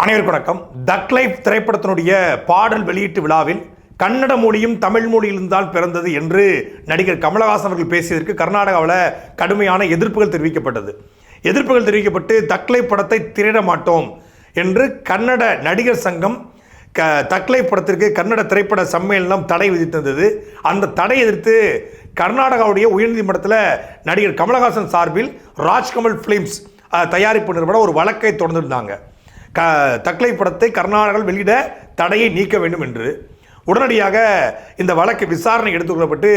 அனைவருக்கு வணக்கம். தக் லைஃப் திரைப்படத்தினுடைய பாடல் வெளியீட்டு விழாவில் கன்னட மொழியும் தமிழ் மொழியிலும் தான் பிறந்தது என்று நடிகர் கமலஹாசன் அவர்கள் பேசியதற்கு கர்நாடகாவில் கடுமையான எதிர்ப்புகள் தெரிவிக்கப்பட்டது. எதிர்ப்புகள் தெரிவிக்கப்பட்டு தக்லை படத்தை திரையிட மாட்டோம் என்று கன்னட நடிகர் சங்கம் க தக்லை படத்திற்கு கன்னட திரைப்பட சம்மேளனம் தடை விதித்திருந்தது. அந்த தடை எதிர்த்து கர்நாடகாவுடைய உயர்நீதிமன்றத்தில் நடிகர் கமலஹாசன் சார்பில் ராஜ்கமல் ஃபிலிம்ஸ் தயாரிப்பு நிறுவனம் ஒரு வழக்கை தொடர்ந்திருந்தாங்க. க தக்லை படத்தை கர்நாடகாவில் வெளியிட தடையை நீக்க வேண்டும் என்று. உடனடியாக இந்த வழக்கு விசாரணை எடுத்துக்கொள்ளப்பட்டு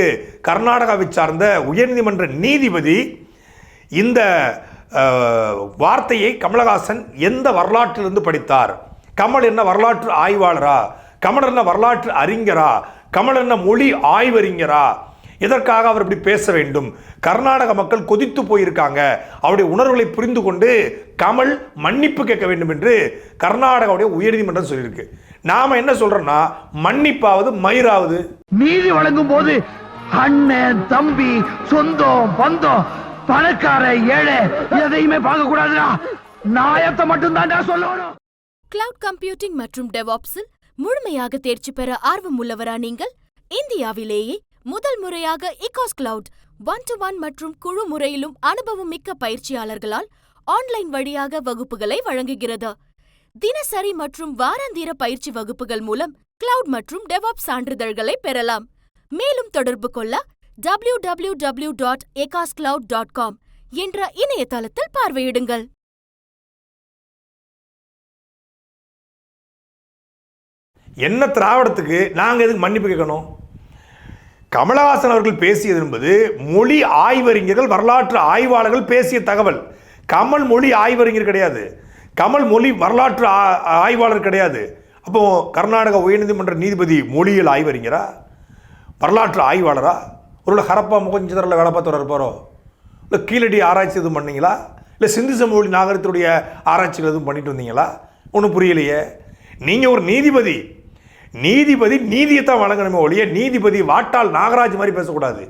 கர்நாடகாவை சார்ந்த உயர்நீதிமன்ற நீதிபதி இந்த வார்த்தையை கமலஹாசன் எந்த வரலாற்றிலிருந்து படித்தார்? கமல் என்ன வரலாற்று ஆய்வாளரா? கமல் என்ன வரலாற்று அறிஞரா? கமல் என்ன மொழி ஆய்வறிஞரா? எதற்காக அவர் இப்படி பேச வேண்டும்? கர்நாடக மக்கள் கொதித்து போயிருக்காங்க. அவருடைய உணர்வுகளை புரிந்து கொண்டு கமல் மன்னிப்பு கேட்க வேண்டும் என்று கர்நாடகாவுடைய உயர்நீதிமன்றம் சொல்லியிருக்கு. நாம என்ன சொல்றோம்னா மன்னிப்பாவது மயிராவது. நீதி வழங்கும் போது அண்ணன் தம்பி சொந்தம் பந்தம் பணக்கார ஏழை எதையுமே பார்க்க கூடாதுடா நாயத்தை மட்டும் தான்டா சொல்லணும். கிளவுட் கம்ப்யூட்டிங் மற்றும் டெவாப்ஸில் முழுமையாக தேர்ச்சி பெற ஆர்வம் உள்ளவரா நீங்கள்? இந்தியாவிலேயே முதல் முறையாக இகாஸ் கிளவுட் ஒன் டு ஒன் மற்றும் குழு முறையிலும் அனுபவம் மிக்க பயிற்சியாளர்களால் ஆன்லைன் வழியாக வகுப்புகளை வழங்குகிறது. தினசரி மற்றும் வாராந்திர பயிற்சி வகுப்புகள் மூலம் கிளவுட் மற்றும் டெவாப் சான்றிதழ்களை பெறலாம். மேலும் தொடர்பு கொள்ள W W W dot dot com என்ற இணையதளத்தில் பார்வையிடுங்கள். என்ன திராவிடத்துக்கு நாங்கள் எதுக்கு மன்னிப்பு கேட்கணும்? கமலஹாசன் அவர்கள் பேசியது என்பது மொழி ஆய்வறிஞர்கள் வரலாற்று ஆய்வாளர்கள் பேசிய தகவல். கமல் மொழி ஆய்வறிஞர் கிடையாது. கமல் மொழி வரலாற்று ஆய்வாளர் கிடையாது. அப்போ கர்நாடக உயர்நீதிமன்ற நீதிபதி மொழியியல் ஆய்வறிஞரா? வரலாற்று ஆய்வாளரா? ஒரு ஹரப்பா முகஞ்சிதரில் வேலை பார்த்து இருப்பாரோ இல்லை கீழடி ஆராய்ச்சி எதுவும் பண்ணீங்களா? இல்லை சிந்து சமவெளி நாகரிகத்துடைய ஆராய்ச்சிகள் எதுவும் பண்ணிட்டு வந்தீங்களா? ஒன்றும் புரியலையே. நீங்கள் ஒரு நீதிபதி நீதிபதி நீதியை தான் வழங்கணுமே ஒழிய நீதிபதி வாட்டாள் நாகராஜ் மாதிரி பேசக்கூடாது.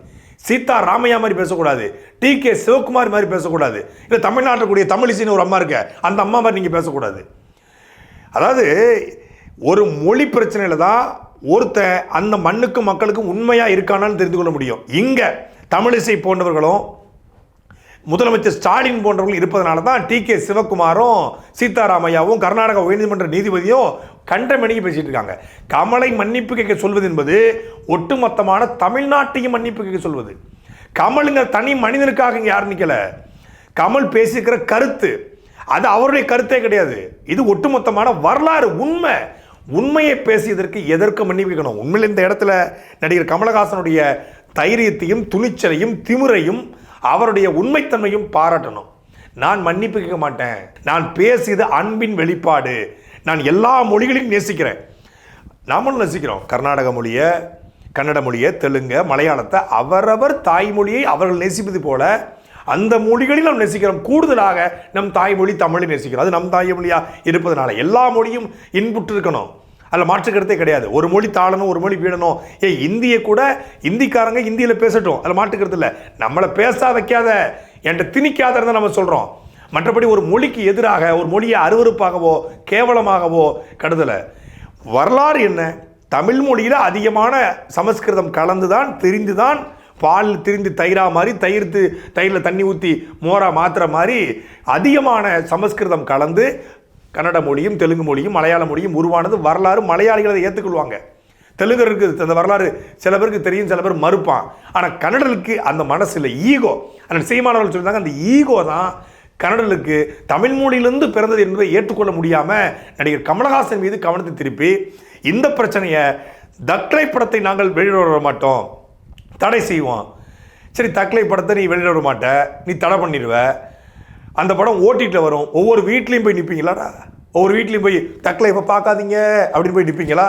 சீதா ராமையா மாதிரி பேசக்கூடாது. டி கே சிவகுமார் மாதிரி பேசக்கூடாது. இல்லை தமிழ்நாட்டில் கூடிய தமிழிசைன்னு ஒரு அம்மா இருக்க அந்த அம்மா மாதிரி நீங்கள் பேசக்கூடாது. அதாவது ஒரு மொழி பிரச்சனையில் தான் ஒருத்தன் அந்த மண்ணுக்கும் மக்களுக்கும் உண்மையாக இருக்கானான்னு தெரிந்து கொள்ள முடியும். இங்கே தமிழிசை போன்றவர்களும் முதலமைச்சர் ஸ்டாலின் போன்றவர்கள் இருப்பதனால தான் டி கே சிவகுமாரும் சீதாராமையாவும் கர்நாடக உயர்நீதிமன்ற நீதிபதியும் கண்டமணிக்கு பேசிட்டு இருக்காங்க. கமலை மன்னிப்பு கேட்க சொல்வது என்பது ஒட்டுமொத்தமான தமிழ்நாட்டையும் மன்னிப்பு கேட்க சொல்வது. கமலுங்க தனி மனிதனுக்காக இங்கே யாரும் நிற்கல கமல் பேசியிருக்கிற கருத்து அது அவருடைய கருத்தே கிடையாது. இது ஒட்டுமொத்தமான வரலாறு உண்மை. உண்மையை பேசியதற்கு எதற்கு மன்னிப்பு கேட்கணும்? உண்மையில் இந்த இடத்துல நடிகர் கமலஹாசனுடைய தைரியத்தையும் துணிச்சலையும் திமுறையும் அவருடைய உண்மைத்தன்மையும் பாராட்டணும். நான் மன்னிப்பு கேட்க மாட்டேன். நான் பேசியது அன்பின் வெளிப்பாடு. நான் எல்லா மொழிகளையும் நேசிக்கிறேன். நாமளும் நேசிக்கிறோம். கர்நாடக மொழியை கன்னட மொழியை தெலுங்க மலையாளத்தை அவரவர் தாய்மொழியை அவர்கள் நேசிப்பது போல அந்த மொழிகளில் நாம் நேசிக்கிறோம். கூடுதலாக நம் தாய்மொழி தமிழை நேசிக்கிறோம். அது நம் தாய்மொழியாக இருப்பதனால எல்லா மொழியும் இன்புற்று இருக்கணும். அதில் மாற்றுக்கிறதே கிடையாது. ஒரு மொழி தாழணும் ஒரு மொழி வீழணும் ஏ இந்திய கூட இந்திக்காரங்க இந்தியில் பேசட்டும். அதில் மாற்று இல்லை. நம்மளை பேச வைக்காத என்கிட்ட திணிக்காத இருந்தால் நம்ம சொல்கிறோம் மற்றபடி ஒரு மொழிக்கு எதிராக ஒரு மொழியை அருவருப்பாகவோ கேவலமாகவோ கருதலை. வரலாறு என்ன? தமிழ் மொழியில் அதிகமான சமஸ்கிருதம் கலந்து தான் தெரிந்து தான் பால் திரிந்து தயிரா மாதிரி தயிர் தயிரில் தண்ணி ஊற்றி மோரா மாத்திர மாதிரி அதிகமான சமஸ்கிருதம் கலந்து கன்னட மொழியும் தெலுங்கு மொழியும் மலையாள மொழியும் உருவானது வரலாறு மலையாளிகள் அதை ஏற்றுக்கொள்வாங்க தெலுங்கருக்கு அந்த வரலாறு சில பேருக்கு தெரியும் சில பேர் மறுப்பான். ஆனால் கன்னடலுக்கு அந்த மனசில் ஈகோ அந்த சீமானவர்கள் சொல்லியிருந்தாங்க அந்த ஈகோ தான் கன்னடலுக்கு தமிழ் மொழியிலிருந்து பிறந்தது என்பதை ஏற்றுக்கொள்ள முடியாமல் நடிகர் கமலஹாசன் மீது கவனத்தை திருப்பி இந்த பிரச்சனையை தக்லை படத்தை நாங்கள் வெளியிட வர மாட்டோம். தடை செய்வோம். சரி தக்லை படத்தை நீ வெளியிட வர மாட்ட. நீ தடை பண்ணிடுவ. அந்த படம் ஓட்டிகிட்டு வரும். ஒவ்வொரு வீட்லேயும் போய் நிற்பீங்களாடா ஒவ்வொரு வீட்லேயும் போய் தக்லை இப்போ பார்க்காதீங்க அப்படின்னு போய் நிற்பீங்களா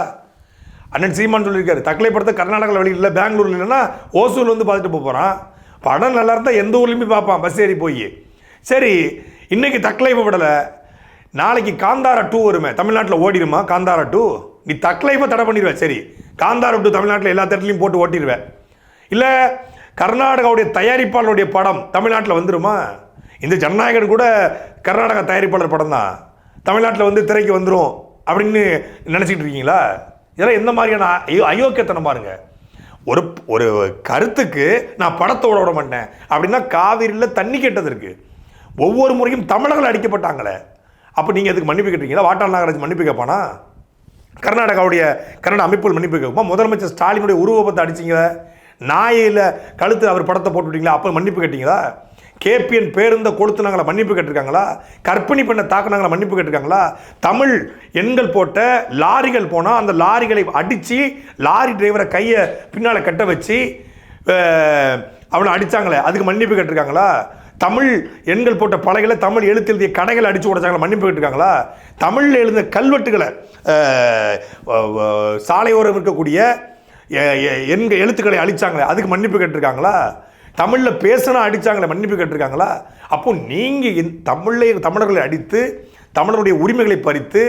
அண்ணன் சீமான் சொல்லியிருக்காரு தக்லை படத்தை கர்நாடகாவில் வெளியிடல பெங்களூர்ல இல்லைன்னா ஓசூரில் வந்து பார்த்துட்டு போகிறான் படம் நல்லா இருந்தால் எந்த ஊர்லேயுமே பார்ப்பான் பஸ் ஏறி போய். சரி இன்னைக்கு தக்லை விடலை. நாளைக்கு காந்தாரா டூ வருமே. தமிழ்நாட்டில் ஓடிடுமா? காந்தாரா டூ? நீ தக்லைஃபை தடை பண்ணிடுவேன் சரி காந்தாரா டூ தமிழ்நாட்டில் எல்லா தேட்டர்லையும் போட்டு ஓட்டிடுவேன் இல்லை கர்நாடகாவுடைய தயாரிப்பாளருடைய படம் தமிழ்நாட்டில் வந்துடுமா இந்த ஜனநாயகன் கூட கர்நாடகா தயாரிப்பாளர் படம் தான். தமிழ்நாட்டில் வந்து திரைக்கு வந்துடும் அப்படின்னு நினச்சிக்கிட்டு இருக்கீங்களா? இதெல்லாம் எந்த மாதிரியான அயோ அயோக்கியத்தனம் பாருங்க. ஒரு ஒரு கருத்துக்கு நான் படத்தை விட மாட்டேன். அப்படின்னா காவிரியில் தண்ணி கேட்டது இருக்குது ஒவ்வொரு முறையும் தமிழர்கள் அடிக்கப்பட்டாங்களே. அப்போ நீங்கள் அதுக்கு மன்னிப்பு கேட்டீங்களா வாட்டாள் நாகராஜ் மன்னிப்பு கேட்பானா? கர்நாடகாவுடைய கன்னட அமைப்புகள் மன்னிப்பு கேட்குமா? முதலமைச்சர் ஸ்டாலினுடைய உருவப்பத்தை அடிச்சிங்களே. நாயில் கழுத்து அவர் படத்தை போட்டுவிட்டீங்களா? அப்போ மன்னிப்பு கேட்டீங்களா? கேபிஎன் பேருந்த கொளுத்துனாங்களா? மன்னிப்பு கேட்டிருக்காங்களா? கற்பிணி பண்ண தாக்குனாங்களா? மன்னிப்பு கேட்டிருக்காங்களா? தமிழ் எண்கள் போட்ட லாரிகள் போனால் அந்த லாரிகளை அடித்து லாரி டிரைவரை கையை பின்னால் கட்ட வச்சு அவனை அடித்தாங்களே அதுக்கு மன்னிப்பு கேட்டிருக்காங்களா? தமிழ் எண்கள் போட்ட பலகையில் தமிழ் எழுத்து எழுதிய கடைகளை அடிச்சு உடைச்சாங்களா? மன்னிப்பு கேட்டுருக்காங்களா? தமிழில் எழுந்த கல்வெட்டுகளை சாலையோரம் இருக்கக்கூடிய எண்கள் எழுத்துக்களை அழிச்சாங்களே அதுக்கு மன்னிப்பு கேட்டிருக்காங்களா? தமிழில் பேசினா அடித்தாங்களே மன்னிப்பு கேட்டிருக்காங்களா? அப்போ நீங்கள் தமிழை தமிழர்களை அடித்து தமிழருடைய உரிமைகளை பறித்து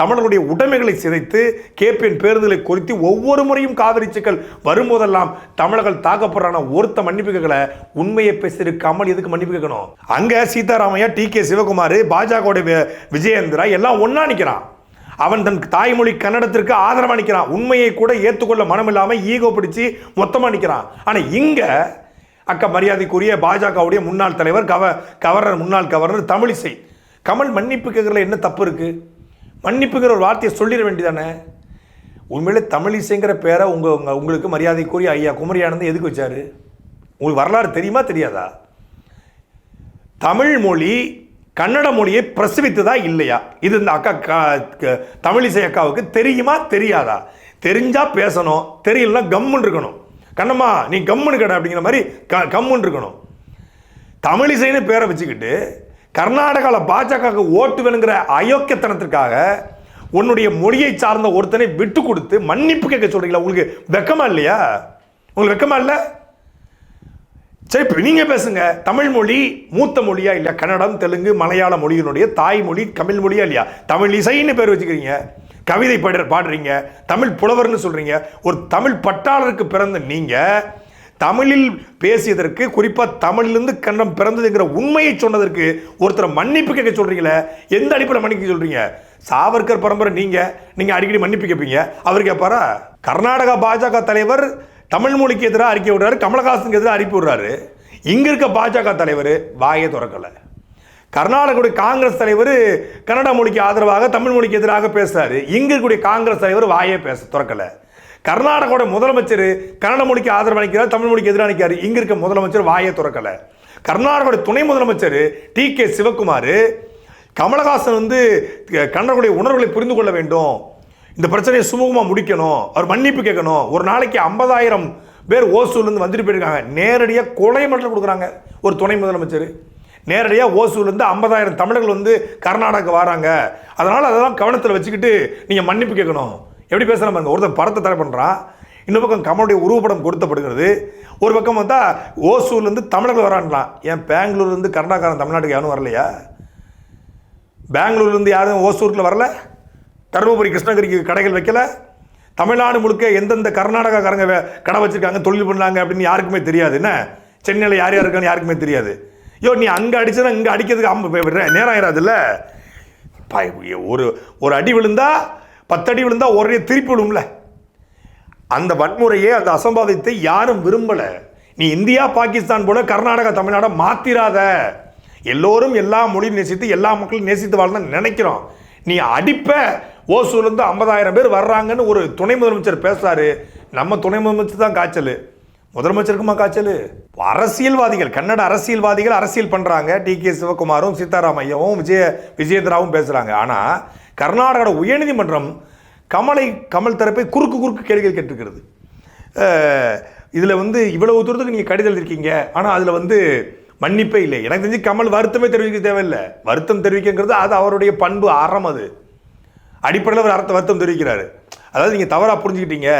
தமிழருடைய உடைமைகளை சிதைத்து கேபிஎன் பேருந்துகளை குறித்து ஒவ்வொரு முறையும் காவிரி சிக்கல் வரும்போதெல்லாம் தமிழர்கள் தாக்கப்படுறான ஒருத்த மன்னிப்பு கேட்கல. உண்மையை பேசியிருக்கு கமல் எதுக்கு மன்னிப்பு கேட்கணும்? அங்க சீதாராமையா டி கே சிவகுமார் பாஜகவுடைய விஜயேந்திரா எல்லாம் ஒன்றா நிற்கிறான் அவன் தன் தாய்மொழி கன்னடத்திற்கு ஆதரவா நிற்கிறான் உண்மையை கூட ஏற்றுக்கொள்ள மனம் இல்லாமல் ஈகோ பிடிச்சு மொத்தமாக நிற்கிறான் ஆனால் இங்கே அக்கா மரியாதைக்குரிய பாஜகவுடைய முன்னாள் தலைவர் கவ கவர்னர் முன்னாள் கவர்னர் தமிழிசை. கமல் மன்னிப்பு கேட்குறதுல என்ன தப்பு இருக்குது மன்னிப்புங்கிற ஒரு வார்த்தையை சொல்லிட வேண்டியதானே? உண்மையிலே தமிழிசைங்கிற பேரை உங்கள் உங்கள் உங்களுக்கு மரியாதைக்குரிய ஐயா குமரி ஆனந்த் எதுக்கு வச்சாரு? உங்களுக்கு வரலாறு தெரியுமா தெரியாதா? தமிழ் மொழி கன்னட மொழியை பிரசவித்ததா இல்லையா? இது இந்த அக்கா க- க- தமிழிசை அக்காவுக்கு தெரியுமா தெரியாதா? தெரிஞ்சா பேசணும். தெரியலனா கம்முன்னு இருக்கணும். கண்ணம்மா நீ கம்முன்னு கடை அப்படிங்கிற மாதிரி க கம்முன்னு இருக்கணும். தமிழிசைன்னு பேரை வச்சுக்கிட்டு கர்நாடகாவில் பாஜகவுக்கு ஓட்டு வேணுங்கிற அயோக்கியத்தனத்திற்காக உன்னுடைய மொழியை சார்ந்த ஒருத்தனை விட்டு கொடுத்து மன்னிப்பு கேட்க சொல்றீங்களா? உங்களுக்கு வெக்கமா இல்லையா? உங்களுக்கு வெக்கமா இல்லை? சரி இப்போ நீங்கள் பேசுங்க. தமிழ் மொழி மூத்த மொழியா இல்லையா கன்னடம் தெலுங்கு மலையாள மொழியினுடைய தாய்மொழி தமிழ் மொழியா இல்லையா? தமிழ் இசைன்னு பேர் வச்சுக்கிறீங்க. கவிதை பாடுற பாடுறீங்க. தமிழ் புலவர்னு சொல்றீங்க. ஒரு தமிழ் பட்டாளருக்கு பிறந்த நீங்கள் தமிழில் பேசியதற்கு குறிப்பாக தமிழிலிருந்து கண்டம் பிறந்ததுங்கிற உண்மையை சொன்னதற்கு ஒருத்தரை மன்னிப்பு கேட்க சொல்கிறீங்களே எந்த அடிப்படையில் மன்னிக்க சொல்கிறீங்க சாவர்கர் பரம்பரை நீங்கள் நீங்கள் அடிக்கடி மன்னிப்பு கேட்பீங்க. அவர் கேட்பாரா? கர்நாடகா பாஜக தலைவர் தமிழ் மொழிக்கு எதிராக அறிக்கை விடுறாரு கமலஹாசனுக்கு எதிராக அறிக்கை விடுறாரு. இங்கே இருக்க பாஜக தலைவர் வாயை திறக்கலை. கர்நாடகாவுடைய காங்கிரஸ் தலைவர் கன்னட மொழிக்கு ஆதரவாக தமிழ் மொழிக்கு எதிராக பேசுறாரு. இங்க இருக்கக்கூடிய காங்கிரஸ் தலைவர் வாயே பேச திறக்கலை. கர்நாடகாவோட முதலமைச்சர் கன்னட மொழிக்கு ஆதரவு அளிக்கிறார் தமிழ் மொழிக்கு எதிராக நிற்கிறார். இங்க இருக்க முதலமைச்சர் வாயை துறக்கலை. கர்நாடகாவோட துணை முதலமைச்சர் டி கே சிவகுமார் கமலஹாசன் வந்து கன்னடனுடைய உணர்வுகளை புரிந்து கொள்ள வேண்டும். இந்த பிரச்சனையை சுமூகமாக முடிக்கணும். அவர் மன்னிப்பு கேட்கணும். ஒரு நாளைக்கு ஐம்பதாயிரம் பேர் ஓசூர்லேருந்து வந்துட்டு போயிருக்காங்க. நேரடியாக கொலை மட்டும் கொடுக்குறாங்க ஒரு துணை முதலமைச்சர். நேரடியாக ஓசூர்லேருந்து ஐம்பதாயிரம் தமிழர்கள் வந்து கர்நாடகா வராங்க. அதனால் அதெல்லாம் கவனத்தில் வச்சுக்கிட்டு நீங்கள் மன்னிப்பு கேட்கணும். எப்படி பேசுகிற பாருங்க ஒருத்தன் படத்தை தடை பண்ணுறான் இன்னொரு பக்கம் கமலுடைய உருவப்படம் கொடுத்தப்படுகிறது. ஒரு பக்கம் பார்த்தா ஓசூர்லேருந்து தமிழர்கள் வரான்லாம். ஏன் பெங்களூர்லேருந்து கர்நாடகாரன் தமிழ்நாட்டுக்கு யாரும் வரலையா? பெங்களூர்லேருந்து யாரும் ஓசூரில் வரல? தருமபுரி கிருஷ்ணகிரிக்கு கடைகள் வைக்கல? தமிழ்நாடு முழுக்க எந்தெந்த கர்நாடகாக்காரங்க கடை வச்சுருக்காங்க தொழில் பண்ணாங்க அப்படின்னு யாருக்குமே தெரியாது. என்ன? சென்னையில் யார் யார் இருக்கான்னு யாருக்குமே தெரியாது. ஐயோ நீ அங்கே அடிச்சனா இங்கே அடிக்கிறதுக்கு அம்ப நேரம் ஆயிடாதுல்ல ஒரு ஒரு அடி விழுந்தா பத்தடி விழுந்தால் விழுந்தா ஒரே திருப்பி விழும்ல அந்த வன்முறையை அந்த அசம்பாவிதத்தை யாரும் விரும்பல. நீ இந்தியா பாகிஸ்தான் போல கர்நாடகா தமிழ்நாடை மாத்திராத. எல்லோரும் எல்லா மொழியும் நேசித்து எல்லா மக்களும் நேசித்து வாழ்ந்து நினைக்கிறோம். நீ அடிப்ப. ஓசூர்லேருந்து ஐம்பதாயிரம் பேர் வர்றாங்கன்னு ஒரு துணை முதலமைச்சர் பேசுறாரு. நம்ம துணை முதலமைச்சர் தான் காய்ச்சல். முதலமைச்சருக்குமா காய்ச்சல்? அரசியல்வாதிகள் கன்னட அரசியல்வாதிகள் அரசியல் பண்ணுறாங்க டி கே சிவகுமாரும் சீதாராமையாவும் விஜய விஜயேந்திராவும் பேசுகிறாங்க ஆனால் கர்நாடகோட உயர்நீதிமன்றம் கமலை கமல் தரப்பை குறுக்கு குறுக்கு கேள்விகள் கேட்டிருக்கிறது. இதில் வந்து இவ்வளவு தூரத்துக்கு நீங்கள் கடிதம் எழுதிருக்கீங்க. ஆனால் அதில் வந்து மன்னிப்பே இல்லை. எனக்கு தெரிஞ்சு கமல் வருத்தமே தெரிவிக்க தேவையில்லை. வருத்தம் தெரிவிக்கங்கிறது அது அவருடைய பண்பு அறம் அது. அடிப்படையில் அவர் அர்த்த வருத்தம் தெரிவிக்கிறாரு. அதாவது நீங்கள் தவறாக புரிஞ்சுக்கிட்டீங்க.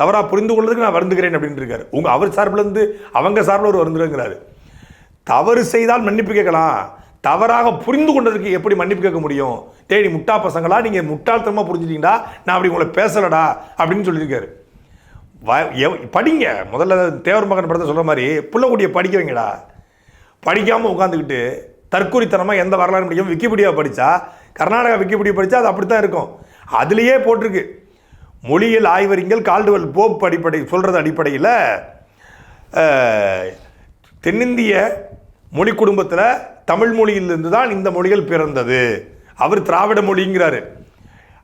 தவறாக புரிந்து கொள்றதுக்கு நான் வருந்துகிறேன் அப்படின்னு இருக்காரு. உங்கள் அவர் சார்பிலேருந்து அவங்க சார்பில் ஒரு வருந்துருங்கிறாரு தவறு செய்தால் மன்னிப்பு கேட்கலாம். தவறாக புரிந்து கொண்டதுக்கு எப்படி மன்னிப்பு கேட்க முடியும்? தேடி முட்டா பசங்களா? நீங்கள் முட்டாள்தனமாக புரிஞ்சுட்டீங்களா நான் அப்படி உங்களை பேசலடா அப்படின்னு சொல்லியிருக்காரு. வ- படிங்க. முதல்ல தேவர் மகன் படத்தை சொல்கிற மாதிரி புள்ளக்குட்டியை படிக்க வைங்கடா. படிக்காமல் உட்காந்துக்கிட்டு தற்கூரித்தனமாக எந்த வரலாறு முடியும் விக்கிபீடியா படித்தா கர்நாடகா விக்கிபீடியா படித்தா அது அப்படி தான் இருக்கும். அதுலேயே போட்டிருக்கு. மொழியியல் ஆய்வறிஞர்கள் கால்டுவல் போப் அடிப்படை சொல்கிறது அடிப்படையில் தென்னிந்திய மொழி குடும்பத்தில் தமிழ் மொழியிலிருந்து தான் இந்த மொழிகள் பிறந்தது. அவர் திராவிட மொழிங்கிறாரு.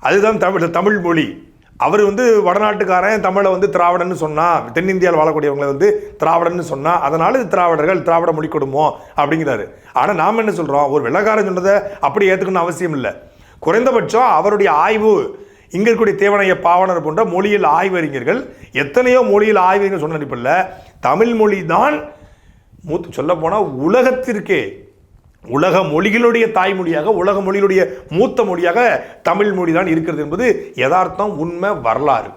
அதுதான் தமிழ் தமிழ் மொழி. அவர் வந்து வடநாட்டுக்காரன் தமிழை வந்து திராவிடன்னு சொன்னால் தென்னிந்தியாவில் வாழக்கூடியவங்களை வந்து திராவிடன்னு சொன்னால் அதனால் இது திராவிடர்கள் திராவிட மொழி குடும்பம் அப்படிங்கிறாரு. ஆனால் நாம் என்ன சொல்கிறோம் ஒரு வெள்ளக்காரன் சொன்னதை அப்படி ஏற்றுக்கணும் அவசியம் இல்லை. குறைந்தபட்சம் அவருடைய ஆய்வு இங்கே இருக்கக்கூடிய தேவனைய பாவனர் போன்ற மொழியில் ஆய்வறிஞர்கள் எத்தனையோ மொழியில் ஆய்வறிஞர்கள் சொன்ன அடிப்படையில் தமிழ் மொழி தான் மூத்து சொல்ல போனால் உலகத்திற்கே உலக மொழிகளுடைய தாய்மொழியாக உலக மொழிகளுடைய மூத்த மொழியாக தமிழ் மொழி தான் இருக்கிறது என்பது யதார்த்தம் உண்மை வரலாறு.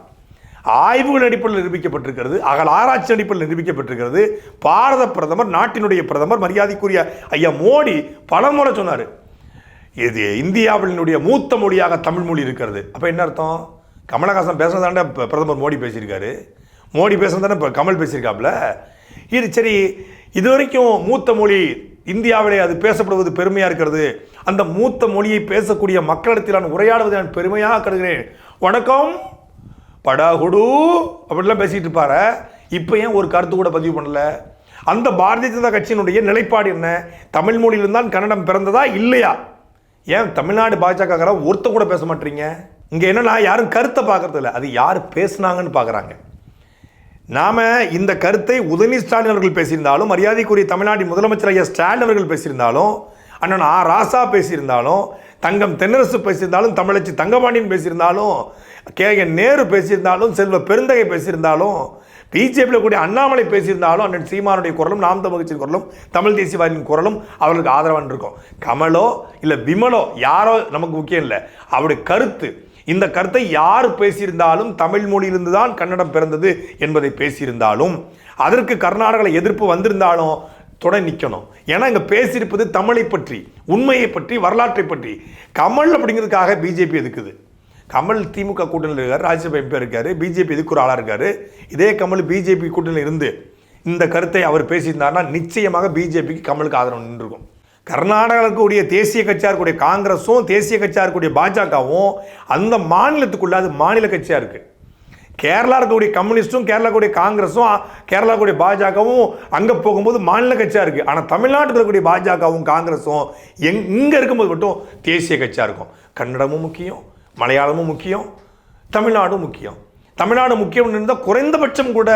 ஆய்வுகள் அடிப்படையில் நிரூபிக்கப்பட்டிருக்கிறது அகல் ஆராய்ச்சி அடிப்படையில் நிரூபிக்கப்பட்டிருக்கிறது. பாரத பிரதமர் நாட்டினுடைய பிரதமர் மரியாதைக்குரிய ஐயா மோடி பலமுறை சொன்னார் இது இந்தியாவினுடைய மூத்த மொழியாக தமிழ் மொழி இருக்கிறது. அப்போ என்ன அர்த்தம்? கமலஹாசன் பேசுனதாண்ட பிரதமர் மோடி பேசியிருக்காரு. மோடி பேசுனதானே இப்போ கமல் பேசியிருக்காப்புல. இது சரி இது வரைக்கும் மூத்த மொழி இந்தியாவிலே அது பேசப்படுவது பெருமையாக இருக்கிறது. அந்த மூத்த மொழியை பேசக்கூடிய மக்களிடத்தில் நான் உரையாடுவதை நான் பெருமையாக கருதுகிறேன். வணக்கம். படாகுடு. அப்படிலாம் பேசிகிட்டு இருப்பார. இப்போ ஏன் ஒரு கருத்து கூட பதிவு பண்ணல? அந்த பாரதிய ஜனதா கட்சியினுடைய நிலைப்பாடு என்ன? தமிழ் மொழியிலிருந்தான் கன்னடம் பிறந்ததா இல்லையா? ஏன் தமிழ்நாடு பாஜக ஒருத்த கூட பேச மாட்டீங்க? இங்கே என்னன்னா யாரும் கருத்தை பார்க்கறதில்ல. அது யார் பேசுனாங்கன்னு பார்க்குறாங்க. நாம இந்த கருத்தை உதயநிதி ஸ்டாலின் அவர்கள் பேசியிருந்தாலும் மரியாதைக்குரிய தமிழ்நாட்டின் முதலமைச்சர் ஐயா ஸ்டாலின் அவர்கள் பேசியிருந்தாலும் அண்ணன் ஆ. ராசா பேசியிருந்தாலும் தங்கம் தென்னரசு பேசியிருந்தாலும் தமிழச்சி தங்கபாண்டியன் பேசியிருந்தாலும் கே. என். நேரு பேசியிருந்தாலும் செல்வ பெருந்தகை பேசியிருந்தாலும் பிஜேபியில் கூடிய அண்ணாமலை பேசியிருந்தாலும் அண்ணன் சீமானுடைய குரலும் நாம் தமிழ்ச்சியின் குரலும் தமிழ் தேசியவாதியின் குரலும் அவர்களுக்கு ஆதரவாக இருக்கும் கமலோ இல்லை விமலோ யாரோ நமக்கு முக்கியம் இல்லை. அவருடைய கருத்து இந்த கருத்தை யார் பேசியிருந்தாலும் தமிழ் மொழியிலிருந்து தான் கன்னடம் பிறந்தது என்பதை பேசியிருந்தாலும் அதற்கு கர்நாடகாவில் எதிர்ப்பு வந்திருந்தாலும் தொட நிற்கணும் ஏன்னா இங்கே பேசியிருப்பது தமிழை பற்றி உண்மையை பற்றி வரலாற்றை பற்றி. கமல் அப்படிங்கிறதுக்காக பிஜேபி எதுக்குது? கமல் திமுக கூட்டணியில் இருக்கார் ராஜ்யசபா எம்பி இருக்காரு பிஜேபி எதுக்கு ஒரு ஆளாக இருக்காரு? இதே கமல் பிஜேபி கூட்டணியில் இருந்து இந்த கருத்தை அவர் பேசியிருந்தார்னா நிச்சயமாக பிஜேபிக்கு கமலுக்கு ஆதரவு நின்றுருக்கும். கர்நாடகாவில் இருக்கக்கூடிய தேசிய கட்சியாக இருக்கக்கூடிய காங்கிரஸும் தேசிய கட்சியாக இருக்கக்கூடிய பாஜகவும் அந்த மாநிலத்துக்குள்ளே அது மாநில கட்சியாக இருக்குது கேரளா இருக்கக்கூடிய கம்யூனிஸ்ட்டும் கேரளா கூடிய காங்கிரஸும் கேரளா கூடிய பாஜகவும் அங்கே போகும்போது மாநில கட்சியாக இருக்குது ஆனால் தமிழ்நாட்டில் இருக்கக்கூடிய பாஜகவும் காங்கிரஸும் எங் இங்கே இருக்கும்போது மட்டும் தேசிய கட்சியாக இருக்கும். கன்னடமும் முக்கியம் மலையாளமும் முக்கியம் தமிழ்நாடும் முக்கியம். தமிழ்நாடு முக்கியம் இருந்தால் குறைந்தபட்சம் கூட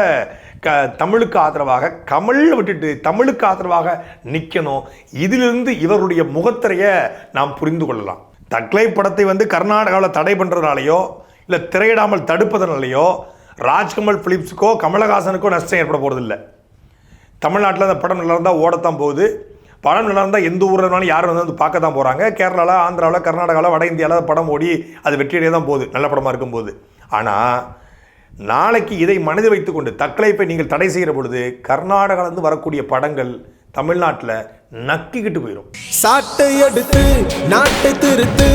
க தமிழுக்கு ஆதரவாக கமல் விட்டுட்டு தமிழுக்கு ஆதரவாக நிற்கணும் இதிலிருந்து இவருடைய முகத்திரையை நாம் புரிந்து கொள்ளலாம். தக்லை படத்தை வந்து கர்நாடகாவில் தடை பண்ணுறதுனாலையோ இல்லை திரையிடாமல் தடுப்பதனாலேயோ ராஜ்கமல் பிலிப்ஸுக்கோ கமலஹாசனுக்கோ நஷ்டம் ஏற்பட போகிறதில்லை தமிழ்நாட்டில் அந்த படம் நல்லா இருந்தால் ஓடத்தான் போகுது. படம் நல்லா இருந்தால் எந்த ஊரில் யாரும் வந்து வந்து பார்க்க தான் போகிறாங்க கேரளாவில் ஆந்திராவில் கர்நாடகாவில் வட இந்தியாவில் படம் ஓடி அது வெற்றியடைய தான் போகுது. நல்ல படமாக இருக்கும்போது. ஆனால் நாளைக்கு இதை மனதில் வைத்துக்கொண்டு தக்கலைப்பை நீங்கள் தடை செய்கிற பொழுது கர்நாடகாலேருந்து வரக்கூடிய படங்கள் தமிழ்நாட்டில் நக்கிக்கிட்டு போயிடும் சாட்டை எடுத்து நாட்டை திருத்து.